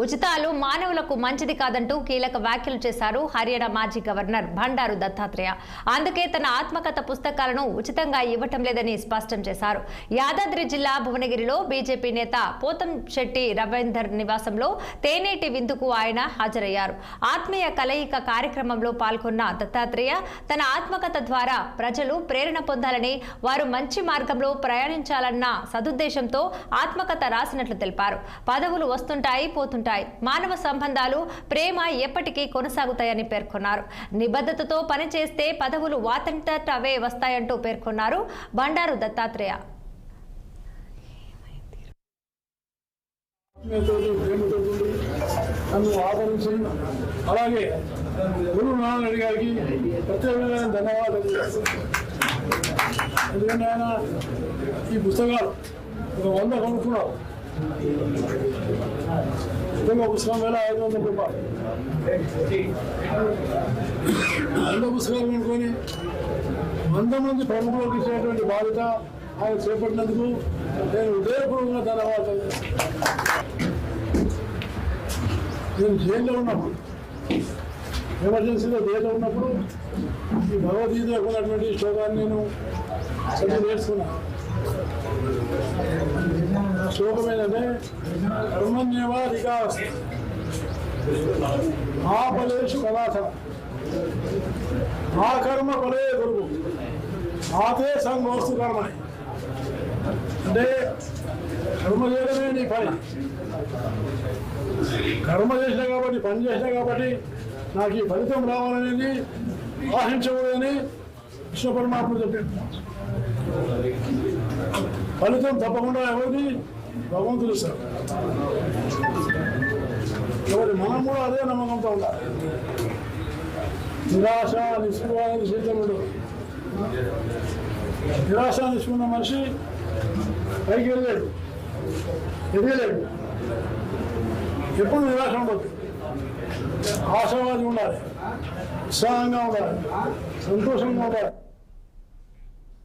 ఉచితాలు మానవులకు మంచిది కాదంటూ కీలక వ్యాఖ్యలు చేశారు హర్యానా మాజీ గవర్నర్ బండారు దత్తాత్రేయ. అందుకే తన ఆత్మకథ పుస్తకాలను ఉచితంగా ఇవ్వటం లేదని స్పష్టం చేశారు. యాదాద్రి జిల్లా భువనగిరిలో బీజేపీ నేత పోతం శెట్టి రవీందర్ నివాసంలో తేనేటి విందుకు ఆయన హాజరయ్యారు. ఆత్మీయ కలయిక కార్యక్రమంలో పాల్గొన్న దత్తాత్రేయ తన ఆత్మకథ ద్వారా ప్రజలు ప్రేరణ పొందాలని వారు మంచి మార్గంలో ప్రయాణించాలన్న సదుద్దేశంతో ఆత్మకథ రాసినట్లు తెలిపారు. పదవులు వస్తుంటాయి పోతుంటాయి. ఉంటాయి. మానవ సంబంధాలు ప్రేమ ఎప్పటికీ కొనసాగుతాయని పేర్కొన్నారు. నిబద్ధతతో పనిచేస్తే పదవులు వాతంతట అవే వస్తాయంటూ పేర్కొన్నారు బండారు దత్తాత్రేయ. నన్ను ఆదరించి అలాగే గురు నారాయణ గారికి ప్రత్యేకమైన ధన్యవాదాలు. ఎందుకంటే ఆయన ఈ పుస్తకాలు ఒక వంద కొనుక్కున్నారు. ఒక పుస్తకం వేల ఐదు వందల రూపాయలు వంద పుస్తకాలు కొనుక్కొని వంద మంది ప్రముఖులకు ఇచ్చేటువంటి బాధ్యత ఆయన చేపట్టినందుకు నేను హృదయపూర్వకంగా ధన్యవాదాలు నేను జైల్లో ఉన్నప్పుడు ఎమర్జెన్సీలో జైల్లో ఉన్నప్పుడు ఈ భగవద్గీత ఉన్నటువంటి శ్లోకాన్ని నేను చదివి నేర్చుకున్నాను శ్లోకం ఏంటంటే కర్మణ్యవ వికాస్ ఆ ఫలేషు కళాసన ఆ కర్మ ఫలే గురువు. ఆతే సంగోస్తు కర్మ అంటే కర్మ చేయడమే నీ పని. కర్మ చేసినా కాబట్టి పని చేసినా కాబట్టి నాకు ఈ ఫలితం రావాలనేది ఆశించకూడదని కృష్ణ పరమాత్మ చెప్పాడు. ఫలితం తప్పకుండా ఎవరిది? భగవంతుడు సార్. ఎవరి మనం కూడా అదే నమ్మకంతో ఉండాలి. నిరాశ నిస్పృహానికి సీతముడు నిరాశ నిస్పృహ మనిషి పైకి వెళ్ళాడు ఎదిగలేడు. ఎప్పుడు నిరాశ ఉండదు ఆశావాది ఉండాలి. ఉత్సాహంగా ఉండాలి. సంతోషంగా ఉండాలి.